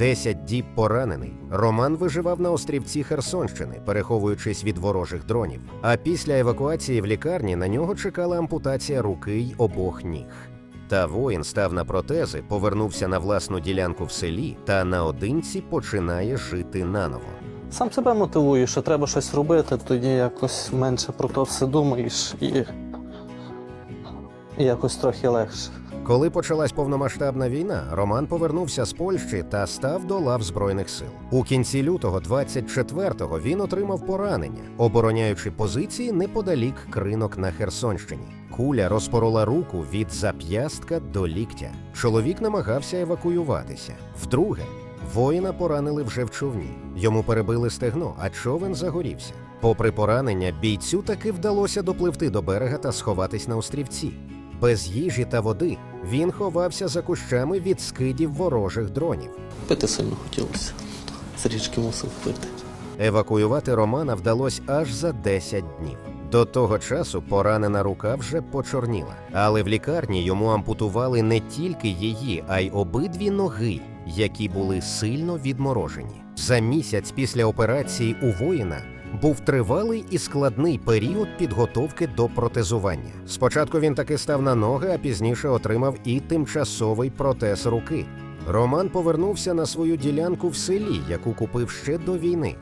Десять діб поранений. Роман виживав на острівці Херсонщини, переховуючись від ворожих дронів. А після евакуації в лікарні на нього чекала ампутація руки й обох ніг. Та воїн став на протези, повернувся на власну ділянку в селі та наодинці починає жити наново. Сам себе мотивую, що треба щось робити, тоді якось менше про то все думаєш і якось трохи легше. Коли почалась повномасштабна війна, Роман повернувся з Польщі та став до лав збройних сил. У кінці лютого 24-го він отримав поранення, обороняючи позиції неподалік кринок на Херсонщині. Куля розпорола руку від зап'ястка до ліктя. Чоловік намагався евакуюватися. Вдруге, воїна поранили вже в човні. Йому перебили стегно, а човен загорівся. Попри поранення, бійцю таки вдалося допливти до берега та сховатись на острівці. Без їжі та води він ховався за кущами від скидів ворожих дронів. Пити сильно хотілося. З річки мусив пити. Евакуювати Романа вдалося аж за 10 днів. До того часу поранена рука вже почорніла, але в лікарні йому ампутували не тільки її, а й обидві ноги, які були сильно відморожені. За місяць після операції у воїна був тривалий і складний період підготовки до протезування. Спочатку він таки став на ноги, а пізніше отримав і тимчасовий протез руки. Роман повернувся на свою ділянку в селі, яку купив ще до війни.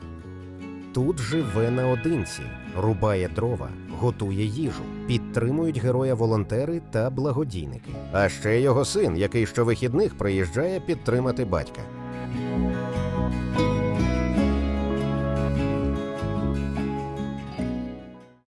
Тут живе наодинці, рубає дрова, готує їжу, підтримують героя волонтери та благодійники. А ще його син, який щовихідних приїжджає підтримати батька.